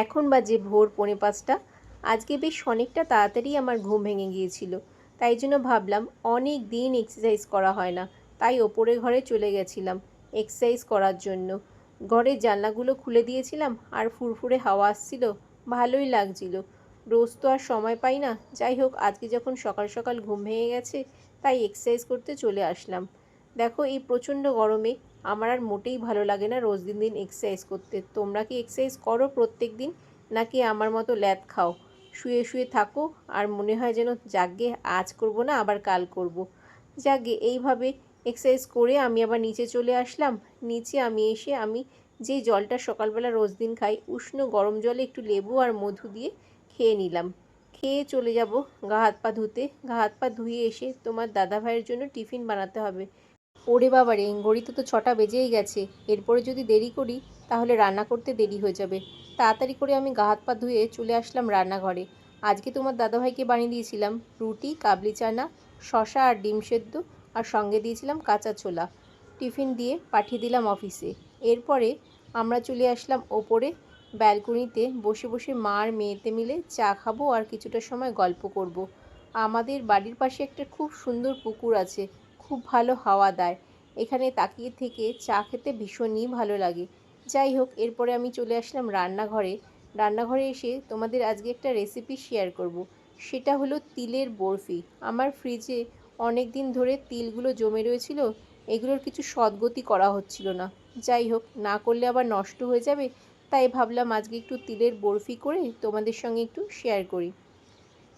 এখন বাজে ভোর পৌনে পাঁচটা। আজকে বেশ অনেকটা তাড়াতাড়ি আমার ঘুম ভেঙে গিয়েছিল। তাই জন্য ভাবলাম অনেক দিন এক্সারসাইজ করা হয় না। তাই ওপরে ঘরে চলে গেছিলাম এক্সারসাইজ করার জন্য। ঘরের জানলাগুলো খুলে দিয়েছিলাম আর ফুরফুরে হাওয়া আসছিল, ভালোই লাগছিল। রোজ তো আর সময় পাই না। যাই হোক, আজকে যখন সকাল সকাল ঘুম ভেঙে গেছে, তাই এক্সারসাইজ করতে চলে আসলাম। দেখো এই প্রচণ্ড গরমে আমার আর মোটেই ভালো লাগে না রোজ দিন দিন এক্সারসাইজ করতে। তোমরা কি এক্সারসাইজ করো প্রত্যেক দিন? নাকি আমার মতো ল্যাদ খাও? শুয়ে শুয়ে থাকো আর মনে হয় যেন, যাগে, আজ করব না, আবার কাল করব। যাগে, এইভাবে এক্সারসাইজ করে আমি আবার নিচে চলে আসলাম। নিচে আমি এসে আমি যে জলটা সকালবেলা রোজ দিন খাই, উষ্ণ গরম জলে একটু লেবু আর মধু দিয়ে খেয়ে নিলাম। খেয়ে চলে যাব গা হাত পা ধুতে। গা হাত পা ধুয়ে এসে তোমার দাদা ভাইয়ের জন্য টিফিন বানাতে হবে। ওরে বাবা বাবারে ঘড়িতে তো ছটা বেজেই গেছে। এরপরে যদি দেরি করি, তাহলে রান্না করতে দেরি হয়ে যাবে। তাড়াতাড়ি করে আমি গা হাত পা ধুয়ে চলে আসলাম রান্নাঘরে। আজকে তোমার দাদাভাইকে বানিয়ে দিয়েছিলাম। রুটি, কাবলি চানা শশা আর ডিম সেদ্ধ, আর সঙ্গে দিয়েছিলাম কাঁচা ছোলা। টিফিন দিয়ে পাঠিয়ে দিলাম অফিসে। এরপরে আমরা চলে আসলাম ওপরে ব্যালকনিতে। বসে বসে মা আর মেয়েতে মিলে চা খাব আর কিছুটা সময় গল্প করব। আমাদের বাড়ির পাশে একটা খুব সুন্দর পুকুর আছে। খুব ভালো হাওয়া দেয়। এখানে তাকিয়ে থেকে চা খেতে ভীষণই ভালো লাগে। যাই হোক, এরপরে আমি চলে আসলাম রান্নাঘরে। রান্নাঘরে এসে তোমাদের আজকে একটা রেসিপি শেয়ার করব। সেটা হলো তিলের বরফি। আমার ফ্রিজে অনেক দিন ধরে তিলগুলো জমে রয়েছিল, এগুলোর কিছু সদ্গতি করা হচ্ছিল না। যাই হোক, না করলে আবার নষ্ট হয়ে যাবে, তাই ভাবলাম আজকে একটু তিলের বরফি করে তোমাদের সঙ্গে একটু শেয়ার করি।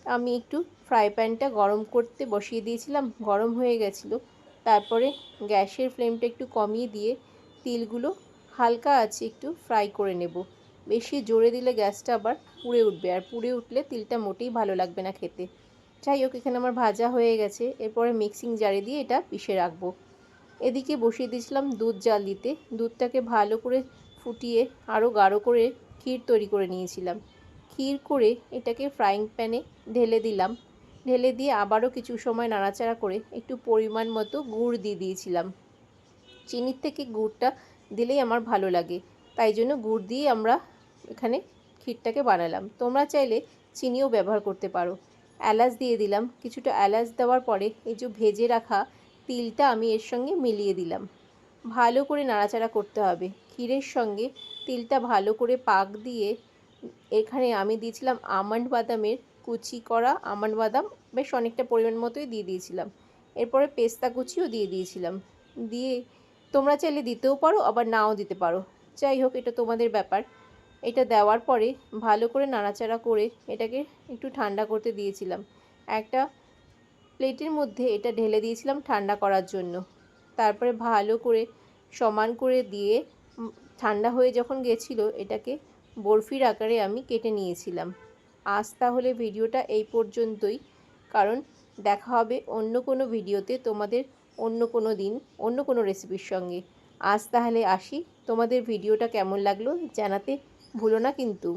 আমি একটু ফ্রাই প্যানটা গরম করতে বসিয়ে দিয়েছিলাম, গরম হয়ে গেছিল। তারপরে গ্যাসের ফ্লেমটা একটু কমিয়ে দিয়ে তিলগুলো হালকা আছে একটু ফ্রাই করে নেব। বেশি জোরে দিলে গ্যাসটা আবার পুড়ে উঠবে, আর পুড়ে উঠলে তিলটা মোটেই ভালো লাগবে না খেতে। যাই হোক, এখানে আমার ভাজা হয়ে গেছে। এরপরে মিক্সিং জারে দিয়ে এটা পিষে রাখব। এদিকে বসিয়ে দিয়েছিলাম দুধ জাল দিতে। দুধটাকে ভালো করে ফুটিয়ে আরও গাঢ় করে ক্ষীর তৈরি করে নিয়েছিলাম। ক্ষীর করে এটাকে ফ্রাইং প্যানে ঢেলে দিলাম। ঢেলে দিয়ে আবারও কিছু সময় নাড়াচাড়া করে একটু পরিমাণ মতো গুড় দিয়ে দিয়েছিলাম। চিনির থেকে গুড়টা দিলেই আমার ভালো লাগে। তাই জন্য গুড় দিয়ে আমরা এখানে ক্ষীরটাকে বানালাম। তোমরা চাইলে চিনিও ব্যবহার করতে পারো। এলাচ দিয়ে দিলাম। কিছুটা এলাচ দেওয়ার পরে এই যে ভেজে রাখা তিলটা আমি এর সঙ্গে মিলিয়ে দিলাম। ভালো করে নাড়াচাড়া করতে হবে। ক্ষীরের সঙ্গে তিলটা ভালো করে পাক দিয়ে এখানে আমি দিয়েছিলাম আমন্ড বাদামের কুচি করা আমন্ড বাদাম, বেশ অনেকটা পরিমাণ মতোই দিয়ে দিয়েছিলাম। এরপরে পেস্তা কুচিও দিয়ে দিয়েছিলাম। দিয়ে তোমরা চাইলে দিতেও পারো, আবার নাও দিতে পারো। যাই হোক, এটা তোমাদের ব্যাপার। এটা দেওয়ার পরে ভালো করে নাড়াচাড়া করে এটাকে একটু ঠান্ডা করতে দিয়েছিলাম। একটা প্লেটের মধ্যে এটা ঢেলে দিয়েছিলাম ঠান্ডা করার জন্য। তারপরে ভালো করে সমান করে দিয়ে ঠান্ডা হয়ে যখন গেছিল, এটাকে বরফির আকারে আমি কেটে নিয়েছিলাম। আজ তাহলে ভিডিওটা এই পর্যন্তই, কারণ দেখা হবে অন্য কোনো ভিডিওতে তোমাদের অন্য কোনো দিন, অন্য কোনো রেসিপির সঙ্গে। আজ তাহলে আসি। তোমাদের ভিডিওটা কেমন লাগল জানাতে ভুলো না কিন্তু।